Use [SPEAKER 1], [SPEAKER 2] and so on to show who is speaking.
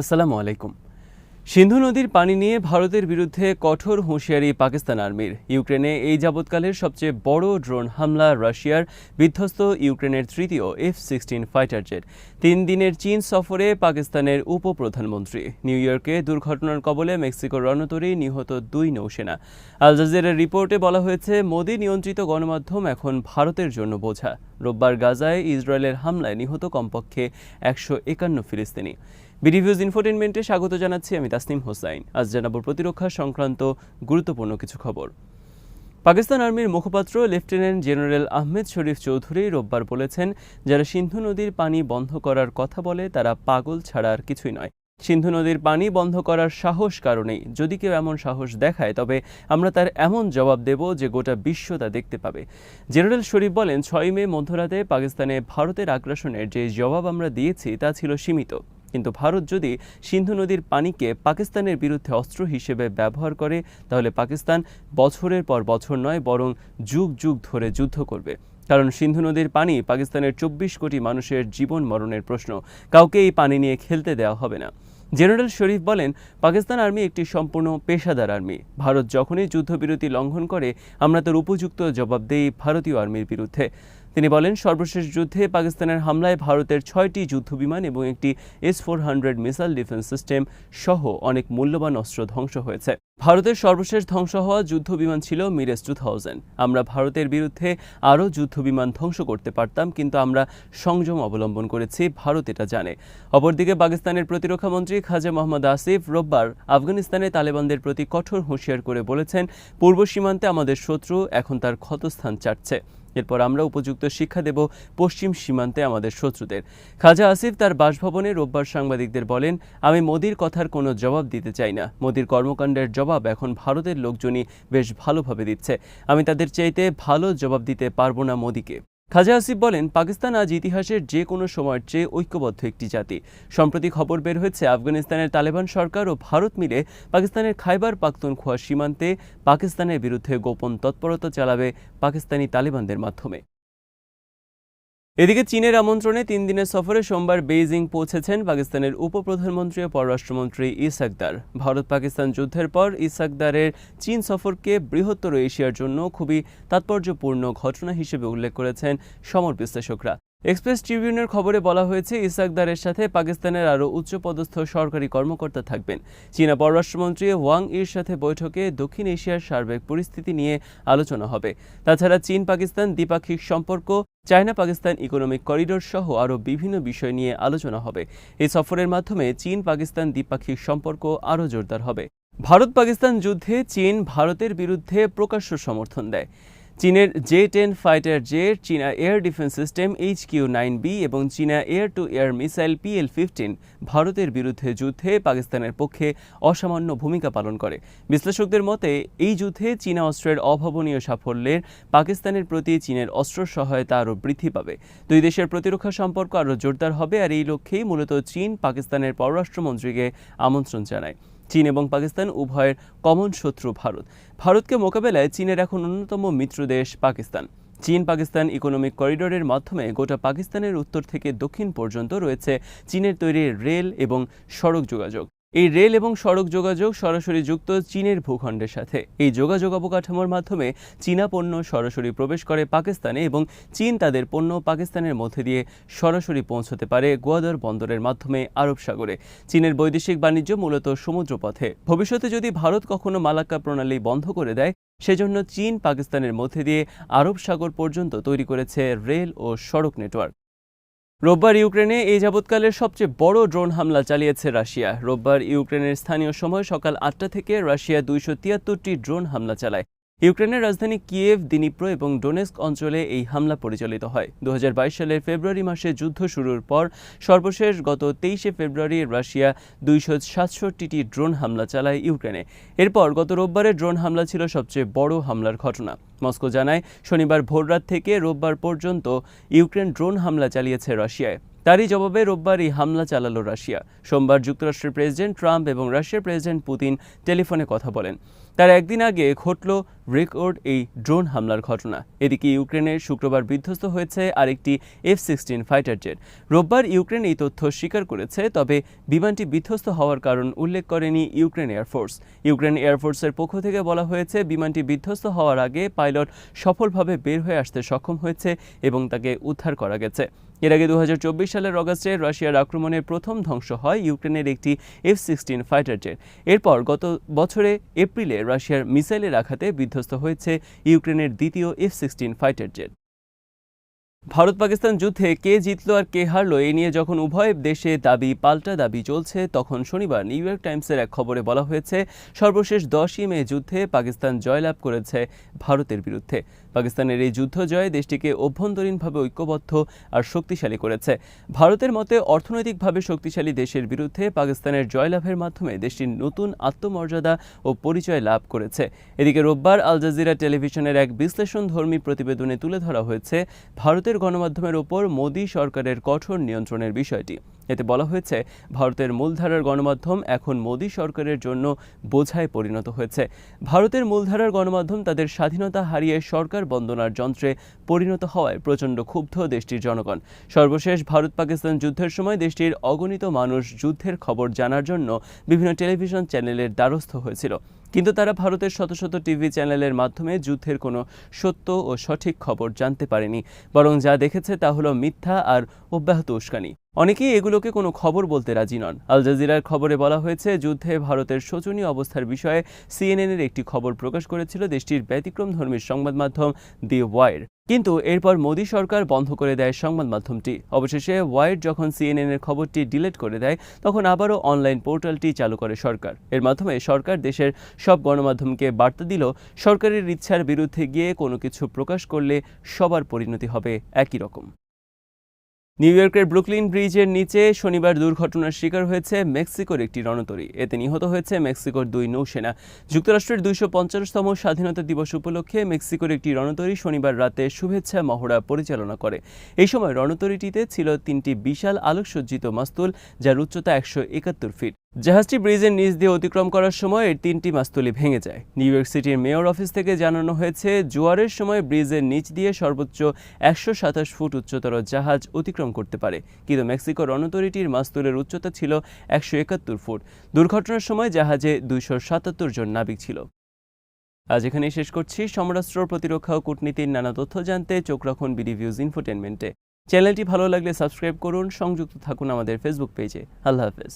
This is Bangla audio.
[SPEAKER 1] আসসালামু আলাইকুম। সিন্ধু নদীর পানি নিয়ে ভারতের বিরুদ্ধে কঠোর হুঁশিয়ারি পাকিস্তান আর্মির। ইউক্রেনে এই যাবৎকালের সবচেয়ে বড় ড্রোন হামলা রাশিয়ার বিধ্বস্ত ইউক্রেনের তৃতীয় এফ সিক্সটিন ফাইটার জেট। তিন দিনের চীন সফরে পাকিস্তানের উপপ্রধানমন্ত্রী। নিউ ইয়র্কে দুর্ঘটনার কবলে মেক্সিকোর রণতরী নিহত দুই নৌসেনা। আল রিপোর্টে বলা হয়েছে, মোদি নিয়ন্ত্রিত গণমাধ্যম এখন ভারতের জন্য বোঝা। রোববার গাজায় ইসরায়েলের হামলায় নিহত কমপক্ষে একশো একান্ন ফিলিস্তিনি। বিডিভিউজ ইনফোটেনমেন্টে স্বাগত জানাচ্ছি আমি তাসনিম হোসাইন। আজ জানাব প্রতিরক্ষা সংক্রান্ত গুরুত্বপূর্ণ কিছু খবর। পাকিস্তান আর্মির মুখপাত্র লেফটেন্যান্ট জেনারেল আহমেদ শরীফ চৌধুরী রোববার বলেছেন, যারা সিন্ধু নদীর পানি বন্ধ করার কথা বলে, তারা পাগল ছাড়া আর কিছুই নয়। সিন্ধু নদীর পানি বন্ধ করার সাহস কারণেই যদি কেউ এমন সাহস দেখায়, তবে আমরা তার এমন জবাব দেব যে গোটা বিশ্ব তা দেখতে পাবে। জেনারেল শরীফ বলেন, ছয় মে মধ্যরাতে পাকিস্তানে ভারতের আগ্রাসনের যে জবাব আমরা দিয়েছি, তা ছিল সীমিত। কিন্তু ভারত যদি সিন্ধু নদীর পানিকে পাকিস্তানের বিরুদ্ধে অস্ত্র হিসেবে ব্যবহার করে, তাহলে পাকিস্তান বছরের পর বছর নয়, বরং যুগ যুগ ধরে যুদ্ধ করবে। কারণ সিন্ধু নদীর পানি পাকিস্তানের চব্বিশ কোটি মানুষের জীবন মরণের প্রশ্ন। কাউকে এই পানি নিয়ে খেলতে দেওয়া হবে না। জেনারেল শরীফ বলেন, পাকিস্তান আর্মি একটি সম্পূর্ণ পেশাদার আর্মি। ভারত যখনই যুদ্ধবিরতি লঙ্ঘন করে, আমরা তার উপযুক্ত জবাব দেই ভারতীয় আর্মির বিরুদ্ধে। তিনি বলেন, সর্বশেষ যুদ্ধে পাকিস্তানের হামলায় ভারতের ছয়টি যুদ্ধবিমান এবং একটি S four hundred missile defence system সহ অনেক মূল্যবান অস্ত্র ধ্বংস হয়েছে। ভারতের সর্বশেষ ধ্বংস হওয়া যুদ্ধবিমান ছিল মিরেজ টু থাউজেন্ড। আমরা ভারতের বিরুদ্ধে আরও যুদ্ধবিমান ধ্বংস করতে পারতাম, কিন্তু আমরা সংযম অবলম্বন করেছি, ভারত এটা জানে। অপরদিকে পাকিস্তানের প্রতিরক্ষামন্ত্রী খাজা মোহাম্মদ আসিফ রোববার আফগানিস্তানে তালেবানদের প্রতি কঠোর হুঁশিয়ার করে বলেছেন, পূর্ব সীমান্তে আমাদের শত্রু এখন তার ক্ষতস্থান চাটছে। এরপর আমরা উপযুক্ত শিক্ষা দেব পশ্চিম সীমান্তে আমাদের শত্রুদের। খাজা আসিফ তার বাসভবনে রোববার সাংবাদিকদের বলেন, আমি মোদির কথার কোনো জবাব দিতে চাই না। মোদির কর্মকাণ্ডের জবাব এখন ভারতের লোকজনই বেশ ভালোভাবে দিচ্ছে। আমি তাদের চাইতে ভালো জবাব দিতে পারব না মোদিকে। খাজা আসিফ বলেন, পাকিস্তান আজ ইতিহাসের যে কোনো সময়ের চেয়ে ঐক্যবদ্ধ একটি জাতি। সম্প্রতি খবর বের হয়েছে, আফগানিস্তানের তালেবান সরকার ও ভারত মিলে পাকিস্তানের খাইবার পাখতুনখোয়া সীমান্তে পাকিস্তানের বিরুদ্ধে গোপন তৎপরতা চালাবে পাকিস্তানি তালেবানদের মাধ্যমে। এদিকে চীনের আমন্ত্রণে তিন দিনের সফরে সোমবার বেইজিং পৌঁছেছেন পাকিস্তানের উপপ্রধানমন্ত্রী ও পররাষ্ট্রমন্ত্রী ইসাকদার ভারত পাকিস্তান যুদ্ধের পর ইসাকদারের চীন সফরকে বৃহত্তর এশিয়ার জন্য খুবই তাৎপর্যপূর্ণ ঘটনা হিসেবে উল্লেখ করেছেন সমর বিশ্লেষকরা। এক্সপ্রেস ট্রিবিউনের খবরে বলা হয়েছে, ইসাকদারের সাথে পাকিস্তানের আরও উচ্চপদস্থ সরকারি কর্মকর্তা থাকবেন। চীনা পররাষ্ট্রমন্ত্রী ওয়াং ইর সাথে বৈঠকে দক্ষিণ এশিয়ার সার্বিক পরিস্থিতি নিয়ে আলোচনা হবে। তাছাড়া চীন পাকিস্তান দ্বিপাক্ষিক সম্পর্ক চায়না পাকিস্তান ইকোনমিক করিডোর সহ আরও বিভিন্ন বিষয় নিয়ে আলোচনা হবে। এই সফরের মাধ্যমে চীন পাকিস্তান দ্বিপাক্ষিক সম্পর্ক আরও জোরদার হবে। ভারত পাকিস্তান যুদ্ধে চীন ভারতের বিরুদ্ধে প্রকাশ্য সমর্থন দেয়। চীনের জে টেন ফাইটার জেট, চীনা air defence system, H Q nine B এবং চীনা air to air missile PL fifteen ভারতের বিরুদ্ধে যুদ্ধে পাকিস্তানের পক্ষে অসামান্য ভূমিকা পালন করে। বিশ্লেষকদের মতে, এই যুদ্ধে চীনা অস্ত্রের অভাবনীয় সাফল্যের পাকিস্তানের প্রতি চীনের অস্ত্র সহায়তা আরও বৃদ্ধি পাবে। দুই দেশের প্রতিরক্ষা সম্পর্ক আরও জোরদার হবে, আর এই লক্ষ্যেই মূলত চীন পাকিস্তানের পররাষ্ট্রমন্ত্রীকে আমন্ত্রণ জানায়। চীন এবং পাকিস্তান উভয়ের কমন শত্রু ভারত। ভারতকে মোকাবেলায় চীনের এখন অন্যতম মিত্র দেশ পাকিস্তান। চীন পাকিস্তান ইকোনমিক করিডোরের মাধ্যমে গোটা পাকিস্তানের উত্তর থেকে দক্ষিণ পর্যন্ত রয়েছে চীনের তৈরি রেল এবং সড়ক যোগাযোগ। এই রেল এবং সড়ক যোগাযোগ সরাসরি যুক্ত চীনের ভূখণ্ডের সাথে। এই যোগাযোগ অবকাঠামোর মাধ্যমে চীনা পণ্য সরাসরি প্রবেশ করে পাকিস্তানে এবং চীন তাদের পণ্য পাকিস্তানের মধ্যে দিয়ে সরাসরি পৌঁছতে পারে গোয়াদর বন্দরের মাধ্যমে আরব সাগরে। চীনের বৈদেশিক বাণিজ্য মূলত সমুদ্রপথে। ভবিষ্যতে যদি ভারত কখনো মালাক্কা প্রণালী বন্ধ করে দেয়, সেজন্য চীন পাকিস্তানের মধ্যে দিয়ে আরব সাগর পর্যন্ত তৈরি করেছে রেল ও সড়ক নেটওয়ার্ক। রোববার ইউক্রেনে এই যাবৎকালের সবচেয়ে বড় ড্রোন হামলা চালিয়েছে রাশিয়া। রোববার ইউক্রেনের স্থানীয় সময় সকাল আটটা থেকে রাশিয়া দুইশো তিয়াত্তরটি ড্রোন হামলা চালায়। ইউক্রেনের রাজধানী কিয়েভ, দিনিপ্র এবং ডোনেস্ক অঞ্চলে এই হামলা পরিচালিত হয়। দু হাজার বাইশ সালের ফেব্রুয়ারি মাসে যুদ্ধ শুরুর পর সর্বশেষ গত তেইশে ফেব্রুয়ারি রাশিয়া দুইশো সাতষট্টিটি ড্রোন হামলা চালায় ইউক্রেনে। এরপর গত রোববারের ড্রোন হামলা ছিল সবচেয়ে বড় হামলার ঘটনা। মস্কো জানায়, শনিবার ভোররাত থেকে রোববার পর্যন্ত ইউক্রেন ড্রোন হামলা চালিয়েছে রাশিয়ায়। তারই জবাবে রোববার এই হামলা চালালো রাশিয়া। সোমবার যুক্তরাষ্ট্রের প্রেসিডেন্ট ট্রাম্প এবং রাশিয়ার প্রেসিডেন্ট পুতিন টেলিফোনে কথা বলেন। তার একদিন আগে ঘটল রেকর্ড এই ড্রোন হামলার ঘটনা। এদিকে ইউক্রেনে শুক্রবার বিধ্বস্ত হয়েছে আরেকটি এফ সিক্সটিন ফাইটার জেট। রোববার ইউক্রেন এই তথ্য স্বীকার করেছে, তবে বিমানটি বিধ্বস্ত হওয়ার কারণ উল্লেখ করেনি ইউক্রেন এয়ারফোর্স ইউক্রেন এয়ারফোর্সের পক্ষ থেকে বলা হয়েছে, বিমানটি বিধ্বস্ত হওয়ার আগে পাইলট সফলভাবে বের হয়ে আসতে সক্ষম হয়েছে এবং তাকে উদ্ধার করা গেছে। এর আগে দু হাজার চব্বিশ সালের অগাস্টে রাশিয়ার আক্রমণের প্রথম ধ্বংস হয় ইউক্রেনের একটি এফ সিক্সটিন ফাইটার জেট এরপর গত বছরে এপ্রিলে রাশিয়ার মিসাইলের আঘাতে বিধ্বস্ত হয়েছে ইউক্রেনের দ্বিতীয় F sixteen fighter jet Bharat Pakistan যুদ্ধে কে জিতলো আর কে হারলো এ নিয়ে যখন উভয় দেশে দাবি পাল্টা দাবি চলছে, তখন শনিবার নিউ ইয়র্ক টাইমসের এক খবরে বলা হয়েছে, সর্বশেষ দশই মে যুদ্ধে পাকিস্তান জয়লাভ করেছে ভারতের বিরুদ্ধে। পাকিস্তানের এই যুদ্ধ জয় দেশটিকে অভ্যন্তরীণভাবে ঐক্যবদ্ধ আর শক্তিশালী করেছে। ভারতের মতে, অর্থনৈতিকভাবে শক্তিশালী দেশের বিরুদ্ধে পাকিস্তানের জয়লাভের মাধ্যমে দেশটির নতুন আত্মমর্যাদা ও পরিচয় লাভ করেছে। এদিকে রোববার আল জাজিরা টেলিভিশনের এক বিশ্লেষণধর্মী প্রতিবেদনে তুলে ধরা হয়েছে ভারতের গণমাধ্যমের ওপর মোদী সরকারের কঠোর নিয়ন্ত্রণের বিষয়টি। এতে বলা হয়েছে, ভারতের মূলধারার গণমাধ্যম এখন মোদী সরকারের জন্য বোঝায় পরিণত হয়েছে। ভারতের মূলধারার গণমাধ্যম তাদের স্বাধীনতা হারিয়ে সরকার বন্দনার যন্ত্রে পরিণত হওয়ায় প্রচণ্ড ক্ষুব্ধ দেশটির জনগণ। সর্বশেষ ভারত পাকিস্তান যুদ্ধের সময় দেশটির অগণিত মানুষ যুদ্ধের খবর জানার জন্য বিভিন্ন টেলিভিশন চ্যানেলের দ্বারস্থ হয়েছিল। কিন্তু তারা ভারতের শত শত টিভি চ্যানেলের মাধ্যমে যুদ্ধের কোনো সত্য ও সঠিক খবর জানতে পারেনি। বরং যা দেখেছে তা হলো মিথ্যা আর অব্যাহত উস্কানি। অনেকেই এগুলোকে কোনো খবর বলতে রাজি নন। আল জাজিরার খবরে বলা হয়েছে, যুদ্ধে ভারতের শোচনীয় অবস্থার বিষয়ে সিএনএনের একটি খবর প্রকাশ করেছিল দেশটির ব্যতিক্রম ধর্মীর সংবাদ মাধ্যম দি ওয়াইর। কিন্তু এরপর মোদী সরকার বন্ধ করে দেয় সংবাদ মাধ্যমটি। অবশেষে ওয়াইড যখন সিএনএন এর খবরটি ডিলিট করে দেয়, তখন আবারও অনলাইন পোর্টালটি চালু করে সরকার। এর মাধ্যমে সরকার দেশের সব গণমাধ্যমকে বার্তা দিল, সরকারের ইচ্ছার বিরুদ্ধে গিয়ে কোনো কিছু প্রকাশ করলে সবার পরিণতি হবে একই রকম। নিউ ইয়র্কের ব্রুকলিন ব্রিজের নিচে শনিবার দুর্ঘটনার শিকার হয়েছে মেক্সিকোর একটি রণতরী। এতে নিহত হয়েছে মেক্সিকোর দুই নৌসেনা। যুক্তরাষ্ট্রের দুইশো পঞ্চাশতম স্বাধীনতা দিবস উপলক্ষে মেক্সিকোর একটি রণতরী শনিবার রাতে শুভেচ্ছা মহড়া পরিচালনা করে। এই সময় রণতরীটিতে ছিল তিনটি বিশাল আলোকসজ্জিত মাস্তুল, যার উচ্চতা একশো একাত্তর ফিট। জাহাজটি ব্রিজের নিচ দিয়ে অতিক্রম করার সময় এর তিনটি মাস্তুলি ভেঙে যায়। নিউ ইয়র্ক সিটির মেয়র অফিস থেকে জানানো হয়েছে, জোয়ারের সময় ব্রিজের নিচ দিয়ে সর্বোচ্চ একশো সাতাশ ফুট উচ্চতর জাহাজ অতিক্রম করতে পারে। কিন্তু মেক্সিকো রণতরীটির মাস্তুলের উচ্চতা ছিল একশো একাত্তর ফুট। দুর্ঘটনার সময় জাহাজে দুইশো সাতাত্তর জন নাবিক ছিল। আজ এখানেই শেষ করছি। সমরাষ্ট্র প্রতিরক্ষা ও কূটনীতির নানা তথ্য জানতে চোখ রাখুন বিডি ভিউজ ইনফোটেনমেন্টে। চ্যানেলটি ভালো লাগলে সাবস্ক্রাইব করুন, সংযুক্ত থাকুন আমাদের ফেসবুক পেজে। আল্লাহ হাফেজ।